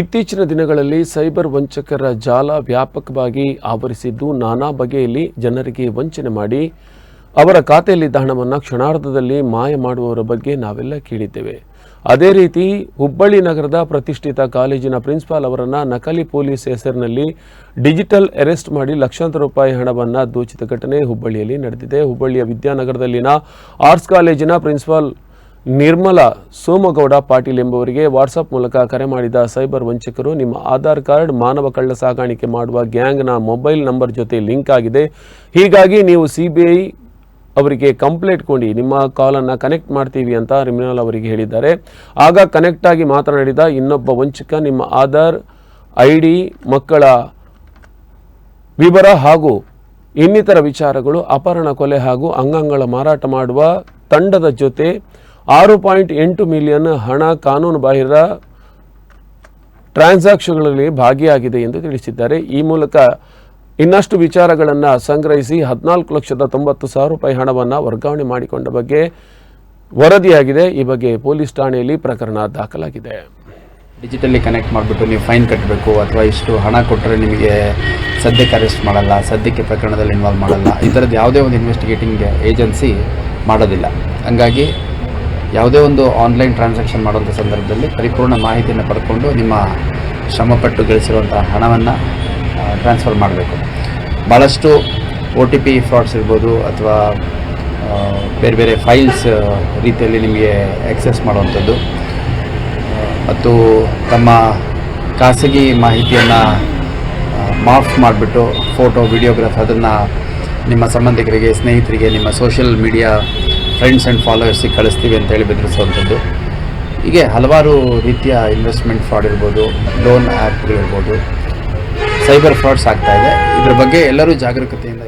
ಇತ್ತೀಚಿನ ದಿನಗಳಲ್ಲಿ ಸೈಬರ್ ವಂಚಕರ ಜಾಲ ವ್ಯಾಪಕವಾಗಿ ಆವರಿಸಿದ್ದು ನಾನಾ ಬಗೆಯಲ್ಲಿ ಜನರಿಗೆ ವಂಚನೆ ಮಾಡಿ ಅವರ ಖಾತೆಯಲ್ಲಿದ್ದ ಹಣವನ್ನು ಕ್ಷಣಾರ್ಧದಲ್ಲಿ ಮಾಯ ಮಾಡುವವರ ಬಗ್ಗೆ ನಾವೆಲ್ಲ ಕೇಳಿದ್ದೇವೆ. ಅದೇ ರೀತಿ ಹುಬ್ಬಳ್ಳಿ ನಗರದ ಪ್ರತಿಷ್ಠಿತ ಕಾಲೇಜಿನ ಪ್ರಿನ್ಸಿಪಾಲ್ ಅವರನ್ನು ನಕಲಿ ಪೊಲೀಸ್ ಹೆಸರಿನಲ್ಲಿ ಡಿಜಿಟಲ್ ಅರೆಸ್ಟ್ ಮಾಡಿ ಲಕ್ಷಾಂತರ ರೂಪಾಯಿ ಹಣವನ್ನು ದೋಚಿದ ಘಟನೆ ಹುಬ್ಬಳ್ಳಿಯಲ್ಲಿ ನಡೆದಿದೆ. ಹುಬ್ಬಳ್ಳಿಯ ವಿದ್ಯಾನಗರದಲ್ಲಿನ ಆರ್ಟ್ಸ್ ಕಾಲೇಜಿನ ಪ್ರಿನ್ಸಿಪಾಲ್ ನಿರ್ಮಲಾ ಸೋಮಗೌಡ ಪಾಟೀಲ್ ಎಂಬುವರಿಗೆ ವಾಟ್ಸಪ್ ಮೂಲಕ ಕರೆ ಮಾಡಿದ ಸೈಬರ್ ವಂಚಕರು ನಿಮ್ಮ ಆಧಾರ್ ಕಾರ್ಡ್ ಮಾನವ ಕಳ್ಳ ಸಾಗಾಣಿಕೆ ಮಾಡುವ ಗ್ಯಾಂಗ್ನ ಮೊಬೈಲ್ ನಂಬರ್ ಜೊತೆ ಲಿಂಕ್ ಆಗಿದೆ. ಹೀಗಾಗಿ ನೀವು ಸಿ ಬಿ ಐ ಅವರಿಗೆ ಕಂಪ್ಲೇಂಟ್ ಕೊಡಿ ನಿಮ್ಮ ಕಾಲನ್ನು ಕನೆಕ್ಟ್ ಮಾಡ್ತೀವಿ ಅಂತ ರಿಮಿನಲ್ ಅವರಿಗೆ ಹೇಳಿದ್ದಾರೆ. ಆಗ ಕನೆಕ್ಟ್ ಆಗಿ ಮಾತನಾಡಿದ ಇನ್ನೊಬ್ಬ ವಂಚಕ ನಿಮ್ಮ ಆಧಾರ್ ಐ ಡಿ ಮಕ್ಕಳ ವಿವರ ಹಾಗೂ ಇನ್ನಿತರ ವಿಚಾರಗಳು ಅಪಹರಣ ಕೊಲೆ ಹಾಗೂ ಅಂಗಾಂಗಳ ಮಾರಾಟ ಮಾಡುವ ತಂಡದ ಜೊತೆ ಆರು ಪಾಯಿಂಟ್ ಎಂಟು ಮಿಲಿಯನ್ ಹಣ ಕಾನೂನು ಬಾಹಿರ ಟ್ರಾನ್ಸಾಕ್ಷನ್ಗಳಲ್ಲಿ ಭಾಗಿಯಾಗಿದೆ ಎಂದು ತಿಳಿಸಿದ್ದಾರೆ. ಈ ಮೂಲಕ ಇನ್ನಷ್ಟು ವಿಚಾರಗಳನ್ನು ಸಂಗ್ರಹಿಸಿ ಹದಿನಾಲ್ಕು ಲಕ್ಷದ ತೊಂಬತ್ತು ಸಾವಿರ ರೂಪಾಯಿ ಹಣವನ್ನು ವರ್ಗಾವಣೆ ಮಾಡಿಕೊಂಡ ಬಗ್ಗೆ ವರದಿಯಾಗಿದೆ. ಈ ಬಗ್ಗೆ ಪೊಲೀಸ್ ಠಾಣೆಯಲ್ಲಿ ಪ್ರಕರಣ ದಾಖಲಾಗಿದೆ. ಡಿಜಿಟಲಿ ಕನೆಕ್ಟ್ ಮಾಡಿಬಿಟ್ಟು ನೀವು ಫೈನ್ ಕಟ್ಟಬೇಕು ಅಥವಾ ಇಷ್ಟು ಹಣ ಕೊಟ್ಟರೆ ನಿಮಗೆ ಸದ್ಯಕ್ಕೆ ಅರೆಸ್ಟ್ ಮಾಡಲ್ಲ, ಸದ್ಯಕ್ಕೆ ಪ್ರಕರಣದಲ್ಲಿ ಇನ್ವಾಲ್ವ್ ಮಾಡಲ್ಲ, ಈ ಥರದ್ದು ಯಾವುದೇ ಒಂದು ಇನ್ವೆಸ್ಟಿಗೇಟಿಂಗ್ ಏಜೆನ್ಸಿ ಮಾಡೋದಿಲ್ಲ. ಹಂಗಾಗಿ ಯಾವುದೇ ಒಂದು ಆನ್ಲೈನ್ ಟ್ರಾನ್ಸಾಕ್ಷನ್ ಮಾಡುವಂಥ ಸಂದರ್ಭದಲ್ಲಿ ಪರಿಪೂರ್ಣ ಮಾಹಿತಿಯನ್ನು ಪಡ್ಕೊಂಡು ನಿಮ್ಮ ಶ್ರಮಪಟ್ಟು ಗಳಿಸಿರುವಂಥ ಹಣವನ್ನು ಟ್ರಾನ್ಸ್ಫರ್ ಮಾಡಬೇಕು. ಭಾಳಷ್ಟು ಒ ಟಿ ಪಿ ಫ್ರಾಡ್ಸ್ ಇರ್ಬೋದು ಅಥವಾ ಬೇರೆ ಬೇರೆ ಫೈಲ್ಸ್ ರೀತಿಯಲ್ಲಿ ನಿಮಗೆ ಆಕ್ಸೆಸ್ ಮಾಡುವಂಥದ್ದು. ಮತ್ತು ತಮ್ಮ ಖಾಸಗಿ ಮಾಹಿತಿಯನ್ನು ಮಾಫ್ ಮಾಡಿಬಿಟ್ಟು ಫೋಟೋ ವಿಡಿಯೋಗ್ರಾಫ್ ಅದನ್ನು ನಿಮ್ಮ ಸಂಬಂಧಿಕರಿಗೆ, ಸ್ನೇಹಿತರಿಗೆ, ನಿಮ್ಮ ಸೋಷಿಯಲ್ ಮೀಡಿಯಾ ಫ್ರೆಂಡ್ಸ್ ಆ್ಯಂಡ್ ಫಾಲೋವರ್ಸಿಗೆ ಕಳಿಸ್ತೀವಿ ಅಂತೇಳಿ ಬೆದರಿಸುವಂಥದ್ದು. ಹೀಗೆ ಹಲವಾರು ರೀತಿಯ ಇನ್ವೆಸ್ಟ್ಮೆಂಟ್ ಫ್ರಾಡ್ ಇರ್ಬೋದು ಲೋನ್ ಆ್ಯಪ್ಗಳಿರ್ಬೋದು ಸೈಬರ್ ಫ್ರಾಡ್ಸ್ ಆಗ್ತಾ ಇದೆ. ಇದ್ರ ಬಗ್ಗೆ ಎಲ್ಲರೂ ಜಾಗರೂಕತೆಯಿಂದ